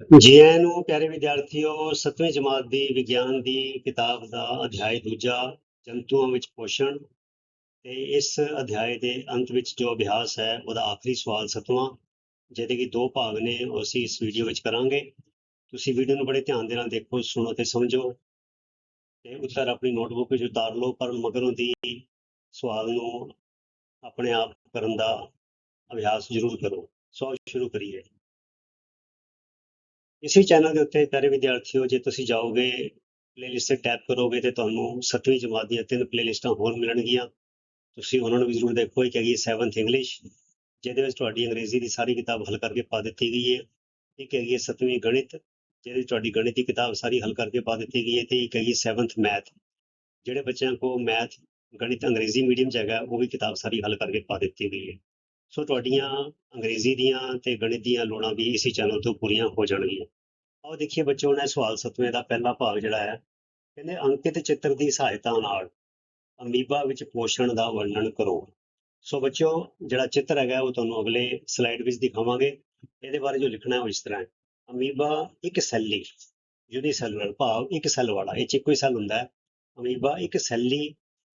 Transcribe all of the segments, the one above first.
ਜੀ ਆਇਆਂ ਨੂੰ ਪਿਆਰੇ ਵਿਦਿਆਰਥੀਓ 7ਵੀਂ ਜਮਾਤ ਦੀ ਵਿਗਿਆਨ ਦੀ ਕਿਤਾਬ ਦਾ ਅਧਿਆਇ ਦੂਜਾ, ਜੰਤੂਆਂ ਵਿੱਚ ਪੋਸ਼ਣ ਤੇ ਇਸ ਅਧਿਆਇ ਦੇ ਅੰਤ ਵਿੱਚ ਜੋ ਅਭਿਆਸ ਹੈ, ਉਹਦਾ ਆਖਰੀ ਸਵਾਲ ਸਤਵਾਂ, ਜਿਹਦੇ ਕਿ ਦੋ ਭਾਗ ਨੇ, ਉਹ ਅਸੀਂ ਇਸ ਵੀਡੀਓ ਵਿੱਚ ਕਰਾਂਗੇ। ਤੁਸੀਂ ਵੀਡੀਓ ਨੂੰ ਬੜੇ ਧਿਆਨ ਦੇ ਨਾਲ ਦੇਖੋ, ਸੁਣੋ ਤੇ ਸਮਝੋ ਤੇ ਉੱਤਰ ਆਪਣੀ ਨੋਟਬੁੱਕ ਵਿੱਚ ਉਤਾਰ ਲਓ, ਪਰ ਮਗਰੋਂ ਦੀ ਸਵਾਲ ਨੂੰ ਆਪਣੇ ਆਪ ਕਰਨ ਦਾ ਅਭਿਆਸ ਜ਼ਰੂਰ ਕਰੋ। ਸੋ ਸ਼ੁਰੂ ਕਰੀਏ। ਇਸੇ ਚੈਨਲ ਦੇ ਉੱਤੇ ਪਿਆਰੇ ਵਿਦਿਆਰਥੀਓ, ਜੇ ਤੁਸੀਂ ਜਾਓਗੇ ਪਲੇਲਿਸਟ ਤੇ ਟੈਪ ਕਰੋਗੇ ਤੇ ਤੁਹਾਨੂੰ 7ਵੀਂ ਜਮਾਤ ਦੀਆਂ ਤਿੰਨ ਪਲੇਲਿਸਟਾਂ ਹੋਰ ਮਿਲਣਗੀਆਂ। ਤੁਸੀਂ ਉਹਨਾਂ ਨੂੰ ਵੀ ਜ਼ਰੂਰ ਦੇਖੋ, ਇੱਕ ਹੈਗੀ 7th ਇੰਗਲਿਸ਼ ਜਿਹਦੇ ਵਿੱਚ ਤੁਹਾਡੀ ਅੰਗਰੇਜ਼ੀ ਦੀ ਸਾਰੀ ਕਿਤਾਬ ਹੱਲ ਕਰਕੇ ਪਾ ਦਿੱਤੀ ਗਈ ਹੈ। ਇੱਕ ਹੈਗੀ ਹੈ 7ਵੀਂ ਗਣਿਤ, ਜਿਹਦੇ ਤੁਹਾਡੀ ਗਣਿਤ ਦੀ ਕਿਤਾਬ ਸਾਰੀ ਹੱਲ ਕਰਕੇ ਪਾ ਦਿੱਤੀ ਗਈ ਹੈ ਤੇ ਇੱਕ ਹੈਗੀ 7th ਮੈਥ ਜਿਹੜੇ ਬੱਚਿਆਂ ਕੋ ਮੈਥ ਗਣਿਤ, ਅੰਗਰੇਜ਼ੀ ਮੀਡੀਅਮ ਚ ਹੈਗਾ, ਉਹ ਵੀ ਕਿਤਾਬ ਸਾਰੀ ਹੱਲ ਕਰਕੇ ਪਾ ਦਿੱਤੀ ਗਈ ਹੈ। ਸੋ ਤੁਹਾਡੀਆਂ ਅੰਗਰੇਜ਼ੀ ਦੀਆਂ ਤੇ ਗਣਿਤ ਦੀਆਂ ਲੋੜਾਂ ਵੀ ਇਸੇ ਚੈਨਲ ਤੋਂ ਪੂਰੀਆਂ ਹੋ ਜਾਣਗੀਆਂ। ਆਓ ਦੇਖੀਏ ਬੱਚਿਓ ਨੇ ਸਵਾਲ ਸਤਵੇਂ ਦਾ ਪਹਿਲਾ ਭਾਗ ਜਿਹੜਾ ਹੈ, ਕਹਿੰਦੇ ਅੰਕਿਤ ਚਿੱਤਰ ਦੀ ਸਹਾਇਤਾ ਨਾਲ ਅਮੀਬਾ ਵਿੱਚ ਪੋਸ਼ਣ ਦਾ ਵਰਣਨ ਕਰੋ। ਸੋ ਬੱਚਿਓ, ਜਿਹੜਾ ਚਿੱਤਰ ਹੈਗਾ, ਉਹ ਤੁਹਾਨੂੰ ਅਗਲੇ ਸਲਾਈਡ ਵਿੱਚ ਦਿਖਾਵਾਂਗੇ। ਇਹਦੇ ਬਾਰੇ ਜੋ ਲਿਖਣਾ ਉਹ ਇਸ ਤਰ੍ਹਾਂ ਹੈ। ਅਮੀਬਾ ਇੱਕ ਸੈਲੀ ਯੂਨੀਸੈਲੂਲਰ ਭਾਵ ਇੱਕ ਸੈੱਲ ਵਾਲਾ, ਇਹ ਚ ਇੱਕੋ ਹੀ ਸੈੱਲ ਹੁੰਦਾ ਹੈ। ਅਮੀਬਾ ਇੱਕ ਸੈਲੀ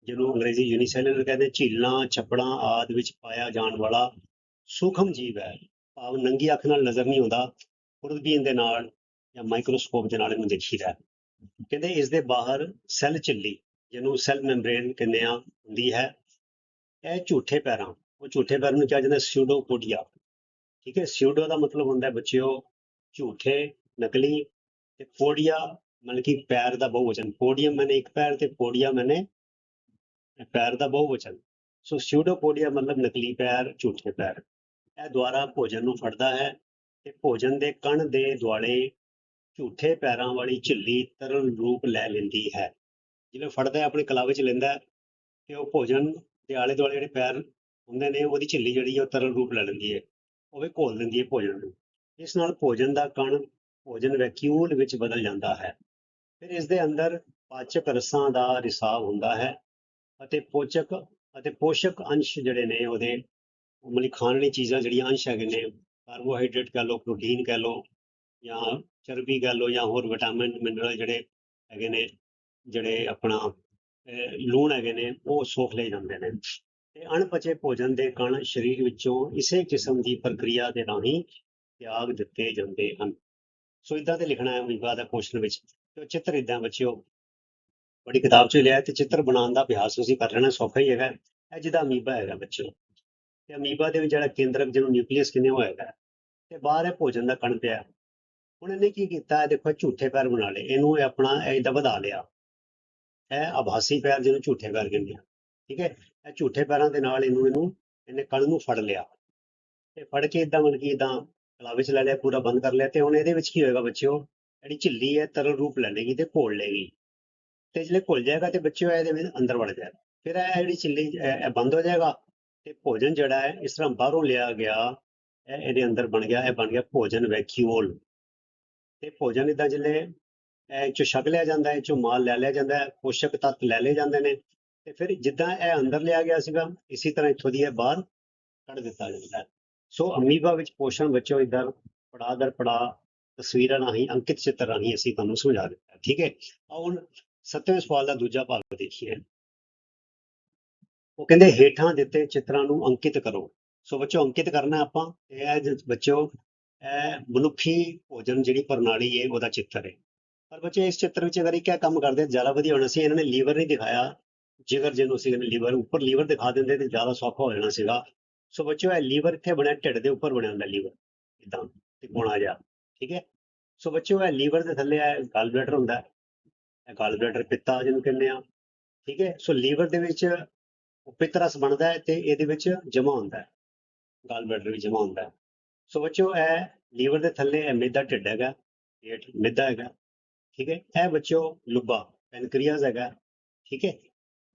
ਜਿਹਨੂੰ ਅੰਗਰੇਜ਼ੀ ਯੂਨੀਸੈਲੂਲਰ ਕਹਿੰਦੇ ਝੀਲਾਂ, ਛੱਪੜਾਂ ਆਦਿ ਵਿੱਚ ਪਾਇਆ ਜਾਣ ਵਾਲਾ ਸੂਖਮ ਜੀਵ ਹੈ। ਭਾਵ ਨੰਗੀ ਅੱਖ ਨਾਲ ਨਜ਼ਰ ਨਹੀਂ ਆਉਂਦਾ, ਖੁਰਦਬੀਨ ਦੇ ਨਾਲ ਜਾਂ ਮਾਈਕਰੋਸਕੋਪ ਦੇ ਨਾਲ ਇਹਨੂੰ ਦੇਖੀਦਾ ਕਹਿੰਦੇ ਇਸ ਦੇ ਬਾਹਰ ਸੈੱਲ ਝਿੱਲੀ, ਜਿਹਨੂੰ ਸੈੱਲ ਮੈਂਬਰੇਨ ਕਹਿੰਦੇ ਆ, ਹੁੰਦੀ ਹੈ। ਇਹ ਝੂਠੇ ਪੈਰਾਂ, ਉਹ ਝੂਠੇ ਪੈਰਾਂ ਨੂੰ ਕਿਹਾ ਜਾਂਦਾ ਸਿਊਡੋਪੋਡੀਆ ਠੀਕ ਹੈ ਸਿਊਡੋ ਦਾ ਮਤਲਬ ਹੁੰਦਾ ਹੈ ਬੱਚਿਓ, ਝੂਠੇ, ਨਕਲੀ ਤੇ ਪੋਡੀਆ, ਮਤਲਬ ਕਿ ਪੈਰ ਦਾ ਬਹੁਵਚਨ। ਪੋਡੀਅਮ ਮੈਨੇ ਇੱਕ ਪੈਰ ਤੇ ਪੋਡੀਆ ਮੈਨੇ ਪੈਰ ਦਾ ਬਹੁ ਵਚਨ। ਸੋ ਸਿਊਡੋਪੋਡੀਆ ਮਤਲਬ ਨਕਲੀ ਪੈਰ, ਝੂਠੇ ਪੈਰ। ਇਹ ਦੁਆਰਾ ਭੋਜਨ ਨੂੰ ਫੜਦਾ ਹੈ ਤੇ ਭੋਜਨ ਦੇ ਕਣ ਦੇ ਦੁਆਲੇ ਝੂਠੇ ਪੈਰਾਂ ਵਾਲੀ ਝਿੱਲੀ ਤਰਲ ਰੂਪ ਲੈ ਲੈਂਦੀ ਹੈ। ਜਿਵੇਂ ਫੜਦਾ ਹੈ, ਆਪਣੀ ਕਲਾਵੇ ਚ ਲੈਂਦਾ ਹੈ ਤੇ ਉਹ ਭੋਜਨ ਦੇ ਆਲੇ ਦੁਆਲੇ ਜਿਹੜੇ ਪੈਰ ਹੁੰਦੇ ਨੇ, ਉਹਦੀ ਝਿੱਲੀ ਜਿਹੜੀ ਉਹ ਤਰਲ ਰੂਪ ਲੈ ਲੈਂਦੀ ਹੈ। ਉਹ ਵੀ ਘੋਲ ਦਿੰਦੀ ਹੈ ਭੋਜਨ ਨੂੰ। ਇਸ ਨਾਲ ਭੋਜਨ ਦਾ ਕਣ ਭੋਜਨ ਵੈਕਿਊਲ ਵਿੱਚ ਬਦਲ ਜਾਂਦਾ ਹੈ। ਫਿਰ ਇਸ ਦੇ ਅੰਦਰ ਪਾਚਕ ਰਸਾਂ ਦਾ ਰਿਸਾਵ ਹੁੰਦਾ ਹੈ। ਅਤੇ ਪੋਚਕ ਅਤੇ ਪੋਸ਼ਕ ਅੰਸ਼ ਜਿਹੜੇ ਨੇ ਉਹਦੇ ਮਤਲਬ ਖਾਣ ਵਾਲੀ ਚੀਜ਼ਾਂ ਜਿਹੜੀਆਂ ਅੰਸ਼ ਹੈਗੇ ਨੇ ਕਾਰਬੋਹਾਈਡਰੇਟ ਕਹ ਲਓ ਪ੍ਰੋਟੀਨ ਕਹ ਲਓ, ਜਾਂ ਚਰਬੀ ਕਹ ਲਓ, ਜਾਂ ਹੋਰ ਵਿਟਾਮਿਨ ਮਿਨਰਲ ਜਿਹੜੇ ਹੈਗੇ ਨੇ, ਜਿਹੜੇ ਆਪਣਾ ਲੂਣ ਹੈਗੇ ਨੇ, ਉਹ ਸੋਖ ਲਏ ਜਾਂਦੇ ਨੇ। ਤੇ ਅਣਪਚੇ ਭੋਜਨ ਦੇ ਕਣ ਸਰੀਰ ਵਿੱਚੋਂ ਇਸੇ ਕਿਸਮ ਦੀ ਪ੍ਰਕਿਰਿਆ ਦੇ ਰਾਹੀਂ ਤਿਆਗ ਦਿੱਤੇ ਜਾਂਦੇ ਹਨ। ਸੋ ਇਦਾਂ ਤੇ ਲਿਖਣਾ ਹੈ ਅਮੀਬਾ ਦਾ ਕੁਐਸਚਨ ਵਿੱਚ। ਤੇ ਚਿੱਤਰ ਇਦਾਂ ਬੱਚਿਓ ਬੜੀ ਕਿਤਾਬ ਚ ਲਿਆ ਤੇ ਚਿੱਤਰ ਬਣਾਉਣ ਦਾ ਅਭਿਆਸ ਤੁਸੀਂ ਕਰ ਲੈਣਾ, ਸੌਖਾ ਹੀ ਹੈਗਾ। ਇਹ ਜਿਹਦਾ ਅਮੀਬਾ ਹੈਗਾ ਬੱਚਿਓ। ਤੇ ਅਮੀਬਾ ਦੇ ਵਿੱਚ ਜਿਹੜਾ ਕੇਂਦਰਕ ਜਿਹਨੂੰ ਨਿਊਕਲੀਅਸ ਕਹਿੰਦੇ ਉਹ ਤੇ ਬਾਹਰ ਇਹ ਭੋਜਨ ਦਾ ਕਣ ਪਿਆ। ਹੁਣ ਇਹਨੇ ਕੀ ਕੀਤਾ? ਹੈ ਦੇਖੋ ਝੂਠੇ ਪੈਰ ਬਣਾ ਲਏ। ਇਹਨੂੰ ਆਪਣਾ ਇਹਦਾ ਵਧਾ ਲਿਆ। ਇਹ ਆਭਾਸੀ ਪੈਰ ਜਿਹਨੂੰ ਝੂਠੇ ਪੈਰ ਕਹਿੰਦੇ ਆ। ਠੀਕ ਹੈ? ਇਹ ਝੂਠੇ ਪੈਰਾਂ ਦੇ ਨਾਲ ਇਹਨੂੰ ਇਹਨੂੰ, ਇਹਨੇ ਕਣ ਨੂੰ ਫੜ ਲਿਆ। ਤੇ ਫੜ ਕੇ ਇਦਾਂ ਮਤਲਬ ਕਿ ਇਦਾਂ ਕਲਾਵੇ ਚ ਲੈ ਲਿਆ, ਪੂਰਾ ਬੰਦ ਕਰ ਲਿਆ। ਤੇ ਹੁਣ ਇਹਦੇ ਵਿੱਚ ਕੀ ਹੋਏਗਾ ਬੱਚਿਓ? ਜਿਹੜੀ ਝਿੱਲੀ ਹੈ, ਤਰਲ ਰੂਪ ਲੈ ਲੇਗੀ ਤੇ ਘੋਲ ਲੇਗੀ ਤੇ ਜਿਹੜੇ ਘੁਲ ਜਾਏਗਾ ਤੇ ਬੱਚੇ ਇਹਦੇ ਵਿੱਚ ਅੰਦਰ ਵੜ ਜਾਏਗਾ ਫਿਰ ਇਹ ਜਿਹੜੀ ਝਿੱਲੀ ਇਹ ਬੰਦ ਹੋ ਜਾਏਗਾ ਤੇ ਭੋਜਨ ਜਿਹੜਾ ਹੈ, ਇਸ ਤਰ੍ਹਾਂ ਬਾਹਰੋਂ ਲਿਆ ਗਿਆ, ਇਹ ਇਹਦੇ ਅੰਦਰ ਬਣ ਗਿਆ, ਇਹ ਬਣ ਗਿਆ ਭੋਜਨ ਵੈਕਿਊਲ ਤੇ ਭੋਜਨ ਇਦਾਂ ਜਿਲੇ, ਇਹ ਚੋਂ ਛਕ ਲਿਆ ਜਾਂਦਾ ਹੈ ਇਹ ਮਾਲ ਲੈ ਲਿਆ ਜਾਂਦਾ ਹੈ ਪੋਸ਼ਕ ਤੱਤ ਲੈ ਲਏ ਜਾਂਦੇ ਨੇ। ਤੇ ਫਿਰ ਜਿੱਦਾਂ ਇਹ ਅੰਦਰ ਲਿਆ ਗਿਆ ਸੀਗਾ, ਇਸੇ ਤਰ੍ਹਾਂ ਇੱਥੋਂ ਦੀ ਇਹ ਬਾਹਰ ਕੱਢ ਦਿੱਤਾ ਜਾਂਦਾ ਹੈ। ਸੋ ਅਮੀਬਾ ਵਿੱਚ ਪੋਸ਼ਣ ਬੱਚੋ ਇਧਰ ਪੜਾ ਦਰ ਪੜਾ ਤਸਵੀਰਾਂ ਰਾਹੀਂ, ਅੰਕਿਤ ਚਿੱਤਰ ਰਾਹੀਂ ਅਸੀਂ ਤੁਹਾਨੂੰ ਸਮਝਾ ਦਿੱਤਾ, ਠੀਕ ਹੈ? ਹੁਣ ਸੱਤਵੇਂ ਸਵਾਲ ਦਾ ਦੂਜਾ ਭਾਗ ਦੇਖੀਏ। ਉਹ ਕਹਿੰਦੇ, ਹੇਠਾਂ ਦਿੱਤੇ ਚਿੱਤਰਾਂ ਨੂੰ ਅੰਕਿਤ ਕਰੋ। ਸੋ ਬੱਚੋ ਅੰਕਿਤ ਕਰਨਾ ਆਪਾਂ। ਇਹ ਜ- ਬੱਚੋ ਇਹ ਮਨੁੱਖੀ ਭੋਜਨ ਜਿਹੜੀ ਪ੍ਰਣਾਲੀ ਹੈ ਉਹਦਾ ਚਿੱਤਰ ਹੈ ਪਰ ਬੱਚੇ ਇਸ ਚਿੱਤਰ ਵਿੱਚ ਅਗਰ ਇਹ ਕਿਆ ਕੰਮ ਕਰਦੇ, ਜ਼ਿਆਦਾ ਵਧੀਆ ਹੋਣਾ ਸੀ। ਇਹਨਾਂ ਨੇ ਲੀਵਰ ਨਹੀਂ ਦਿਖਾਇਆ। ਜਿਗਰ ਜਿਹਨੂੰ ਸੀ ਲੀਵਰ, ਉੱਪਰ ਲੀਵਰ ਦਿਖਾ ਦਿੰਦੇ ਤੇ ਜ਼ਿਆਦਾ ਸੌਖਾ ਹੋ ਜਾਣਾ ਸੀਗਾ। ਸੋ ਬੱਚੋ ਇਹ ਲੀਵਰ ਇੱਥੇ ਬਣਿਆ, ਢਿੱਡ ਦੇ ਉੱਪਰ ਬਣਿਆ ਹੁੰਦਾ ਲੀਵਰ, ਇਦਾਂ ਤਿਕੋਣਾ ਜਿਹਾ, ਠੀਕ ਹੈ? ਸੋ ਬੱਚੋ ਇਹ ਲੀਵਰ ਦੇ ਥੱਲੇ ਇਹ ਗਾਲ ਬਲੈਡਰ ਹੁੰਦਾ। ਗਾਲ ਬਲੈਡਰ ਪਿੱਤਾ ਜਿਹਨੂੰ ਕਹਿੰਦੇ ਆ। ਠੀਕ ਹੈ? ਸੋ ਲੀਵਰ ਦੇ ਵਿੱਚ ਉਹ ਬਣਦਾ ਹੈ ਤੇ ਇਹਦੇ ਵਿੱਚ ਜਮਾ ਹੁੰਦਾ ਹੈ। ਗਾਲ ਬਲੈਡਰ ਵੀ ਜਮਾ ਹੁੰਦਾ ਹੈ। ਸੋ ਬੱਚੋ ਇਹ ਲੀਵਰ ਦੇ ਥੱਲੇ ਇਹ ਮਿੱਦਾ ਢਿੱਡ ਹੈਗਾ, ਪੇਟ ਮਿੱਦਾ ਹੈਗਾ। ਠੀਕ ਹੈ? ਇਹ ਬੱਚਿਓ ਲੁੱਬਾ, ਪੈਨਕ੍ਰੀਆਸ ਹੈਗਾ। ਠੀਕ ਹੈ?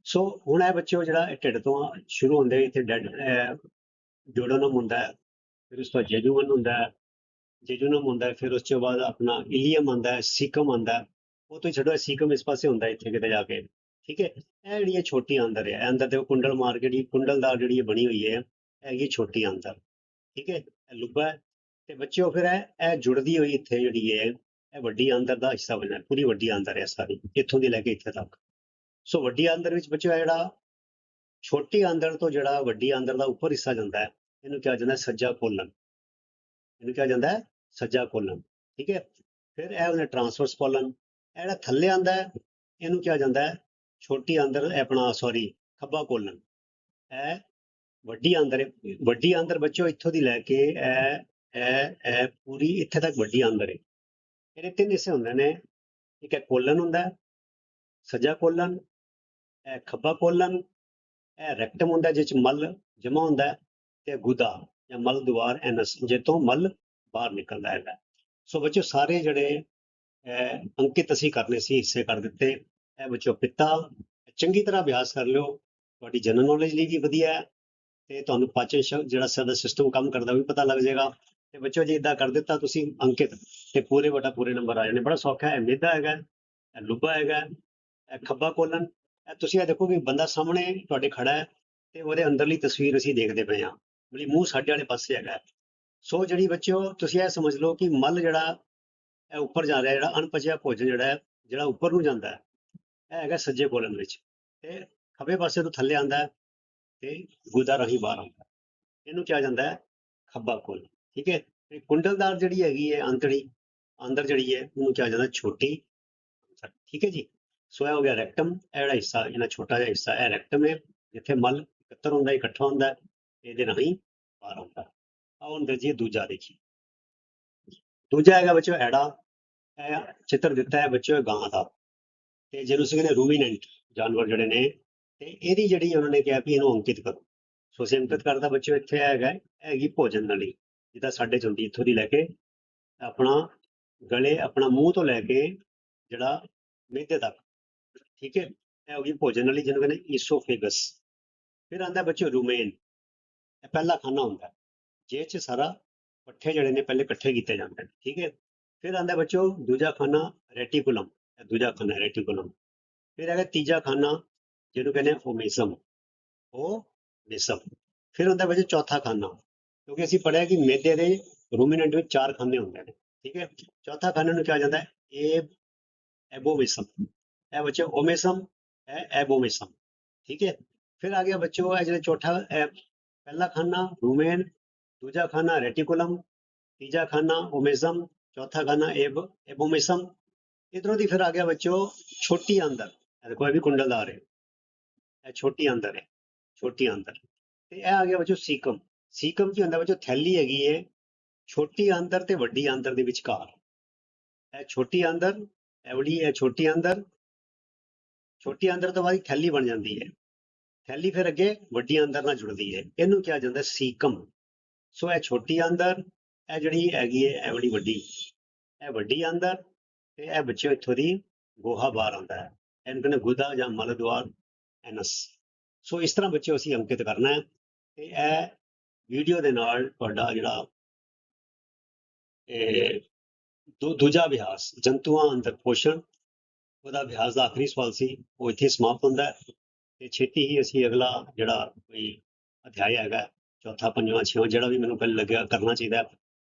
ਸੋ ਹੁਣ ਇਹ ਬੱਚੋ ਜਿਹੜਾ ਇਹ ਢਿੱਡ ਤੋਂ ਸ਼ੁਰੂ ਹੁੰਦੇ ਇੱਥੇ ਡੈਡ ਜੋੜਨਮ ਹੁੰਦਾ ਹੈ। ਫਿਰ ਉਸ ਤੋਂ ਬਾਅਦ ਜੇਜੂਮਨ ਹੁੰਦਾ ਹੈ। ਜੇਜੂਨਮ ਹੁੰਦਾ ਹੈ, ਫਿਰ ਉਸ ਤੋਂ ਬਾਅਦ ਆਪਣਾ ਇਲੀਅਮ ਆਉਂਦਾ ਹੈ, ਸੀਕਮ ਆਉਂਦਾ ਹੈ। ਉਹ ਤੋਂ ਛੱਡੋ ਇਹ ਸੀਕਮ ਇਸ ਪਾਸੇ ਹੁੰਦਾ ਇੱਥੇ ਕਿਤੇ ਜਾ ਕੇ? ਠੀਕ ਹੈ? ਇਹ ਜਿਹੜੀ ਇਹ ਛੋਟੀ ਅੰਦਰ ਹੈ, ਇਹ ਅੰਦਰ ਤੇ ਉਹ ਕੁੰਡਲ ਮਾਰ ਕੇ ਜਿਹੜੀ ਕੁੰਡਲਦਾਰ ਜਿਹੜੀ ਬਣੀ ਹੋਈ ਹੈ, ਇਹ ਹੈਗੀ ਛੋਟੀ ਅੰਦਰ। ਠੀਕ ਹੈ? ਇਹ ਲੁੱਬਾ ਹੈ। ਤੇ ਬੱਚਿਓ ਫਿਰ ਇਹ ਇਹ ਜੁੜਦੀ ਹੋਈ ਇੱਥੇ ਜਿਹੜੀ ਹੈ, ਇਹ ਵੱਡੀ ਆਂਦਰ ਦਾ ਹਿੱਸਾ ਬਣਿਆ ਪੂਰੀ ਵੱਡੀ ਆਂਦਰ ਹੈ ਸਾਰੀ, ਇੱਥੋਂ ਦੀ ਲੈ ਕੇ ਇੱਥੇ ਤੱਕ। ਸੋ ਵੱਡੀ ਆਂਦਰ ਵਿੱਚ ਬੱਚਿਓ ਇਹ ਜਿਹੜਾ ਛੋਟੀ ਆਂਦਰ ਤੋਂ ਜਿਹੜਾ ਵੱਡੀ ਆਂਦਰ ਦਾ ਉੱਪਰ ਹਿੱਸਾ ਜਾਂਦਾ ਹੈ, ਇਹਨੂੰ ਕਿਹਾ ਜਾਂਦਾ ਸੱਜਾ ਕੋਲਨ। ਇਹਨੂੰ ਕਿਹਾ ਜਾਂਦਾ ਹੈ ਸੱਜਾ ਕੋਲਨ। ਠੀਕ ਹੈ? ਫਿਰ ਇਹ ਉਹਨੇ ਟ੍ਰਾਂਸਵਰਸ ਕੋਲਨ ਜਿਹੜਾ ਥੱਲੇ ਆਂਦਾ ਹੈ, ਇਹਨੂੰ ਕਿਹਾ ਜਾਂਦਾ ਹੈ ਛੋਟੀ ਆਂਦਰ ਆਪਣਾ ਸੌਰੀ ਖੱਬਾ ਕੋਲਨ। ਇਹ ਵੱਡੀ ਆਂਦਰ ਵੱਡੀ ਆਂਦਰ ਬੱਚੋ ਇੱਥੋਂ ਦੀ ਲੈ ਕੇ ਇਹ ਇਹ ਇਹ ਪੂਰੀ ਇੱਥੇ ਤੱਕ ਵੱਡੀ ਆਂਦਰ ਹੈ। ਇਹਦੇ ਤਿੰਨ ਹਿੱਸੇ ਹੁੰਦੇ ਨੇ, ਇੱਕ ਹੈ ਕੋਲਨ ਹੁੰਦਾ ਸੱਜਾ ਕੋਲਨ, ਇਹ ਖੱਬਾ ਕੋਲਨ, ਇਹ ਰੈਕਟਮ ਹੁੰਦਾ ਜਿਸ ਚ ਮਲ ਜਮਾ ਹੁੰਦਾ ਹੈ ਤੇ ਗੁਦਾ ਜਾਂ ਮਲ ਦੁਆਰ ਐਨਸ ਜਿੱਥੋਂ ਮਲ ਬਾਹਰ ਨਿਕਲਦਾ ਹੈਗਾ ਸੋ ਬੱਚਿਓ ਸਾਰੇ ਜਿਹੜੇ ਅੰਕਿਤ ਅਸੀਂ ਕਰਨੇ ਸੀ, ਹਿੱਸੇ ਕਰ ਦਿੱਤੇ। ਇਹ ਬੱਚਿਓ ਪਿੱਤਾ, ਚੰਗੀ ਤਰ੍ਹਾਂ ਅਭਿਆਸ ਕਰ ਲਿਓ। ਤੁਹਾਡੀ ਜਨਰਲ ਨੌਲੇਜ ਲਈ ਵੀ ਵਧੀਆ ਹੈ ਤੇ ਤੁਹਾਨੂੰ ਪਾਚਨ ਜਿਹੜਾ ਸਾਡਾ ਸਿਸਟਮ ਕੰਮ ਕਰਦਾ ਵੀ ਪਤਾ ਲੱਗ ਜਾਏਗਾ। ਤੇ ਬੱਚਿਓ ਜੇ ਇਦਾਂ ਕਰ ਦਿੱਤਾ ਤੁਸੀਂ ਅੰਕਿਤ, ਤੇ ਪੂਰੇ ਵਟਾ ਪੂਰੇ ਨੰਬਰ ਆ ਜਾਣੇ। ਬੜਾ ਸੌਖਾ ਹੈ ਇਹ ਮਿੱਧਾ ਹੈਗਾ, ਇਹ ਲੁੱਬਾ ਹੈਗਾ, ਇਹ ਖੱਬਾ ਕੋਲਨ। ਇਹ ਤੁਸੀਂ ਇਹ ਦੇਖੋ ਕਿ ਬੰਦਾ ਸਾਹਮਣੇ ਤੁਹਾਡੇ ਖੜਾ ਹੈ ਤੇ ਉਹਦੇ ਅੰਦਰਲੀ ਤਸਵੀਰ ਅਸੀਂ ਦੇਖਦੇ ਪਏ ਹਾਂ। ਬਲੀ ਮੂੰਹ ਸਾਡੇ ਵਾਲੇ ਪਾਸੇ ਹੈਗਾ। ਸੋ ਜਿਹੜੀ ਬੱਚਿਓ ਤੁਸੀਂ ਇਹ ਸਮਝ ਲਓ ਕਿ ਮਲ ਜਿਹੜਾ ਇਹ ਉੱਪਰ ਜਾ ਰਿਹਾ ਜਿਹੜਾ ਅਣਪਚਿਆ ਭੋਜਨ ਜਿਹੜਾ ਹੈ, ਜਿਹੜਾ ਉੱਪਰ ਨੂੰ ਜਾਂਦਾ ਹੈ, ਇਹ ਹੈਗਾ ਸੱਜੇ ਕੋਲਨ ਵਿੱਚ। ਤੇ ਖੱਬੇ ਪਾਸੇ ਤੋਂ ਥੱਲੇ ਆਂਦਾ ਹੈ ਤੇ ਗੁਦਾ ਰਾਹੀਂ ਬਾਹਰ ਆਉਂਦਾ ਇਹਨੂੰ ਕਿਹਾ ਜਾਂਦਾ ਹੈ ਖੱਬਾ ਕੋਲ ਠੀਕ ਹੈ? ਤੇ ਕੁੰਡਲਦਾਰ ਜਿਹੜੀ ਹੈਗੀ ਹੈ ਅੰਤੜੀ ਅੰਦਰ ਜਿਹੜੀ ਹੈ, ਉਹਨੂੰ ਕਿਹਾ ਜਾਂਦਾ ਛੋਟੀ ਠੀਕ ਹੈ ਜੀ? ਸੋ ਇਹ ਹੋ ਗਿਆ ਰੈਕਟਮ, ਇਹ ਜਿਹੜਾ ਹਿੱਸਾ, ਇਹਨਾਂ ਛੋਟਾ ਜਿਹਾ ਹਿੱਸਾ, ਇਹ ਰੈਕਟਮ ਹੈ, ਜਿੱਥੇ ਮਲ ਇਕੱਤਰ ਹੁੰਦਾ, ਇਕੱਠਾ ਹੁੰਦਾ ਇਹਦੇ ਰਾਹੀਂ ਬਾਹਰ ਆਉਂਦਾ ਹੈ। ਆਓ ਅੰਦਰ ਜੀ ਦੂਜਾ ਦੇਖੀ ਦੂਜਾ ਹੈਗਾ ਬੱਚੋ ਐੜਾ ਚਿੱਤਰ ਦਿੱਤਾ ਹੈ ਬੱਚੋ ਗਾਂ ਦਾ। ਤੇ ਜਿਹਨੂੰ ਅਸੀਂ ਕਹਿੰਦੇ ਰੂਮੀਨੈਂਟ ਜਾਨਵਰ ਜਿਹੜੇ ਨੇ, ਤੇ ਇਹਦੀ ਜਿਹੜੀ ਉਹਨਾਂ ਨੇ ਕਿਹਾ ਵੀ ਇਹਨੂੰ ਅੰਕਿਤ ਕਰੋ। ਸੋ ਅਸੀਂ ਅੰਕਿਤ ਕਰਦਾ ਬੱਚੋ ਇੱਥੇ ਹੈਗਾ, ਹੈਗੀ ਭੋਜਨ ਨਲੀ ਜਿੱਦਾਂ ਸਾਡੇ ਚ ਹੁੰਦੀ ਇੱਥੋਂ ਦੀ ਲੈ ਕੇ ਆਪਣਾ ਗਲੇ, ਆਪਣਾ ਮੂੰਹ ਤੋਂ ਲੈ ਕੇ ਜਿਹੜਾ ਮਿਹਦੇ ਤੱਕ। ਠੀਕ ਹੈ? ਇਹ ਹੋ ਗਈ ਭੋਜਨ ਨਲੀ ਜਿਹਨੂੰ ਕਹਿੰਦੇ ਈਸੋਫੇਗਸ। ਫਿਰ ਆਂਦਾ ਬੱਚੋ ਰੂਮੇਨ। ਇਹ ਪਹਿਲਾ ਖਾਣਾ ਹੁੰਦਾ। ਜੇ ਚ ਸਾਰਾ ਪੱਠੇ ਜਿਹੜੇ ਨੇ ਪਹਿਲੇ ਇਕੱਠੇ ਕੀਤੇ ਜਾਂਦੇ ਨੇ। ਠੀਕ ਹੈ? ਫਿਰ ਆਂਦਾ ਬੱਚੋ ਦੂਜਾ ਖਾਨਾ ਰੈਟੀਕੂਲਮ ਇਹ ਦੂਜਾ ਖਾਨਾ ਰੈਟੀਕੂਲਮ ਫਿਰ ਹੈਗਾ ਤੀਜਾ ਖਾਨਾ ਜਿਹਨੂੰ ਕਹਿੰਦੇ ਆ ਓਮੇਸਮ ਉਹ ਮੇਸਮ ਫਿਰ ਹੁੰਦਾ ਬੱਚੋ ਚੌਥਾ ਖਾਨਾ ਕਿਉਂਕਿ ਅਸੀਂ ਪੜਿਆ ਕਿ ਮੈਦੇ ਦੇ ਰੂਮੀਨੈਂਟ ਵਿੱਚ ਚਾਰ ਖਾਨੇ ਹੁੰਦੇ ਨੇ ਠੀਕ ਹੈ ਚੌਥਾ ਖਾਨੇ ਨੂੰ ਕਿਹਾ ਜਾਂਦਾ ਹੈ ਏਬ ਐਬੋਮੇਸਮ ਇਹ ਬੱਚੋ ਓਮੇਸਮ ਇਹ ਐਬੋਮੇਸਮ ਠੀਕ ਹੈ ਫਿਰ ਆ ਗਿਆ ਬੱਚੋ ਇਹ ਜਿਹੜਾ ਚੌਥਾ ਇਹ ਪਹਿਲਾ ਖਾਨਾ ਰੂਮੇਨ ਦੂਜਾ ਖਾਨਾ ਰੈਟੀਕੂਲਮ ਤੀਜਾ ਖਾਨਾ ਓਮੇਸਮ ਚੌਥਾ ਖਾਨਾ एब एबोमेसम इधरों ਦੀ ਫਿਰ ਆ ਗਿਆ ਬੱਚੋ ਛੋਟੀ ਅੰਦਰ ਇਹ ਦੇਖੋ ਇਹ ਵੀ ਕੁੰਡਲਦਾਰ ਹੈ ਇਹ ਛੋਟੀ ਅੰਦਰ ਹੈ ਛੋਟੀ ਅੰਦਰ ਤੇ ਇਹ ਆ ਗਿਆ ਬੱਚੋ ਸੀਕਮ ਸੀਕਮ ਕੀ ਹੁੰਦਾ ਬੱਚੋ ਥੈਲੀ ਹੈਗੀ ਹੈ ਛੋਟੀ ਅੰਦਰ ਤੇ ਵੱਡੀ ਅੰਦਰ ਦੇ ਵਿਚਕਾਰ ਇਹ ਛੋਟੀ ਅੰਦਰ ਇਹ ਵੱਡੀ ਇਹ ਛੋਟੀ ਅੰਦਰ ਛੋਟੀ ਅੰਦਰ ਤੋਂ ਬਾਅਦ ਥੈਲੀ ਬਣ ਜਾਂਦੀ ਹੈ ਥੈਲੀ ਫਿਰ ਅੱਗੇ ਵੱਡੀ ਅੰਦਰ ਨਾਲ ਜੁੜਦੀ ਹੈ ਇਹਨੂੰ ਕਿਹਾ ਜਾਂਦਾ ਸੀਕਮ ਸੋ ਇਹ ਛੋਟੀ ਅੰਦਰ ਇਹ ਜਿਹੜੀ ਹੈਗੀ ਹੈ, ਇਹ ਬੜੀ ਵੱਡੀ, ਇਹ ਵੱਡੀ ਅੰਦਰ ਤੇ ਇਹ ਬੱਚੇ ਇੱਥੋਂ ਦੀ ਗੋਹਾ ਬਾਹਰ ਆਉਂਦਾ ਹੈ। ਇਹਨੂੰ ਕਹਿੰਦੇ ਗੁਦਾ ਜਾਂ ਮਲ ਦੁਆਰ ਐਨਸ। ਸੋ ਇਸ ਤਰ੍ਹਾਂ ਬੱਚੇ ਅਸੀਂ ਅੰਕਿਤ ਕਰਨਾ ਹੈ ਤੇ ਇਹ ਵੀਡੀਓ ਦੇ ਨਾਲ ਤੁਹਾਡਾ ਜਿਹੜਾ ਇਹ ਦੂ- ਦੂਜਾ ਅਭਿਆਸ, ਜੰਤੂਆਂ ਅੰਦਰ ਪੋਸ਼ਣ, ਉਹਦਾ ਅਭਿਆਸ ਦਾ ਆਖਰੀ ਸਵਾਲ ਸੀ, ਉਹ ਇੱਥੇ ਸਮਾਪਤ ਹੁੰਦਾ ਹੈ ਤੇ ਛੇਤੀ ਹੀ ਅਸੀਂ ਅਗਲਾ ਜਿਹੜਾ ਕੋਈ ਅਧਿਆਇ ਹੈਗਾ, ਚੌਥਾ, ਪੰਜਵਾਂ, ਛੇਵਾਂ, ਜਿਹੜਾ ਵੀ ਮੈਨੂੰ ਪਹਿਲੇ ਲੱਗਿਆ ਕਰਨਾ ਚਾਹੀਦਾ